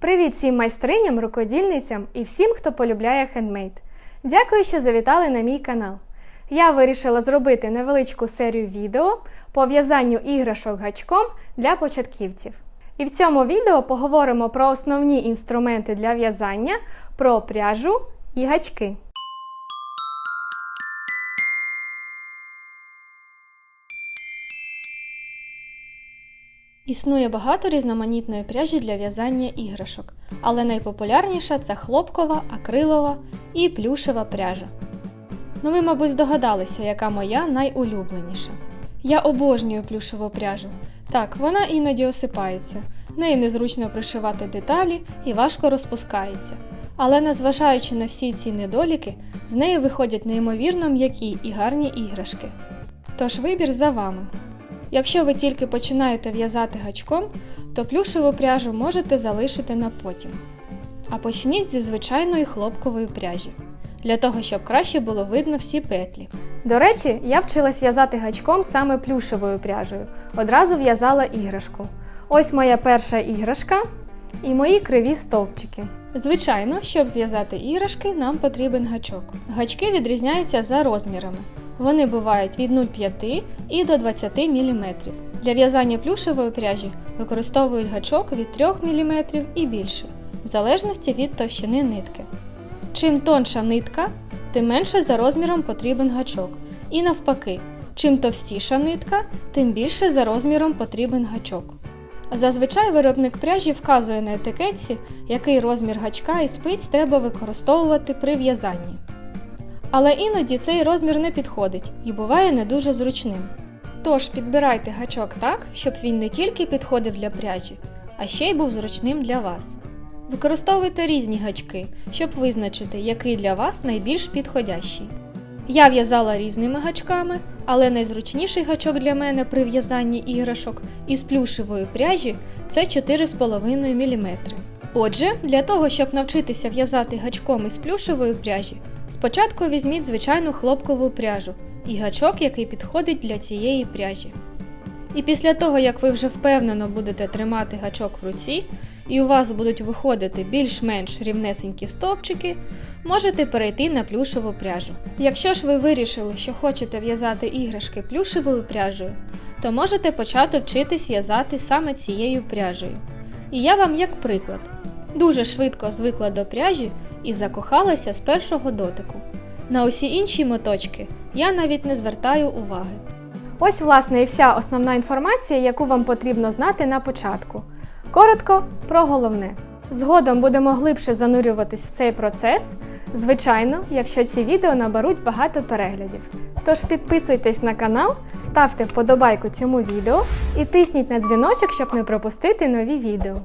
Привіт всім майстриням, рукодільницям і всім, хто полюбляє хендмейд. Дякую, що завітали на мій канал. Я вирішила зробити невеличку серію відео по в'язанню іграшок гачком для початківців. І в цьому відео поговоримо про основні інструменти для в'язання, про пряжу і гачки. Існує багато різноманітної пряжі для в'язання іграшок, але найпопулярніша це хлопкова, акрилова і плюшева пряжа. Ну ви, мабуть, здогадалися, яка моя найулюбленіша. Я обожнюю плюшеву пряжу. Так, вона іноді осипається, нею незручно пришивати деталі і важко розпускається. Але незважаючи на всі ці недоліки, з неї виходять неймовірно м'які і гарні іграшки. Тож вибір за вами. Якщо ви тільки починаєте в'язати гачком, то плюшеву пряжу можете залишити на потім. А почніть зі звичайної хлопкової пряжі, для того, щоб краще було видно всі петлі. До речі, я вчилась в'язати гачком саме плюшевою пряжею. Одразу в'язала іграшку. Ось моя перша іграшка і мої криві стовпчики. Звичайно, щоб зв'язати іграшки, нам потрібен гачок. Гачки відрізняються за розмірами. Вони бувають від 0,5 і до 20 мм. Для в'язання плюшевої пряжі використовують гачок від 3 мм і більше, в залежності від товщини нитки. Чим тонша нитка, тим менше за розміром потрібен гачок. І навпаки, чим товстіша нитка, тим більше за розміром потрібен гачок. Зазвичай виробник пряжі вказує на етикетці, який розмір гачка і спиць треба використовувати при в'язанні. Але іноді цей розмір не підходить і буває не дуже зручним. Тож підбирайте гачок так, щоб він не тільки підходив для пряжі, а ще й був зручним для вас. Використовуйте різні гачки, щоб визначити, який для вас найбільш підходящий. Я в'язала різними гачками, але найзручніший гачок для мене при в'язанні іграшок із плюшевої пряжі це 4,5 мм. Отже, для того, щоб навчитися в'язати гачком із плюшевої пряжі, спочатку візьміть звичайну хлопкову пряжу і гачок, який підходить для цієї пряжі. І після того, як ви вже впевнено будете тримати гачок в руці, і у вас будуть виходити більш-менш рівнесенькі стовпчики, можете перейти на плюшеву пряжу. Якщо ж ви вирішили, що хочете в'язати іграшки плюшевою пряжею, то можете почати вчитись в'язати саме цією пряжею. І я вам як приклад. Дуже швидко звикла до пряжі і закохалася з першого дотику. На усі інші моточки я навіть не звертаю уваги. Ось, власне, і вся основна інформація, яку вам потрібно знати на початку. Коротко про головне. Згодом будемо глибше занурюватись в цей процес, звичайно, якщо ці відео наберуть багато переглядів. Тож підписуйтесь на канал, ставте вподобайку цьому відео і тисніть на дзвіночок, щоб не пропустити нові відео.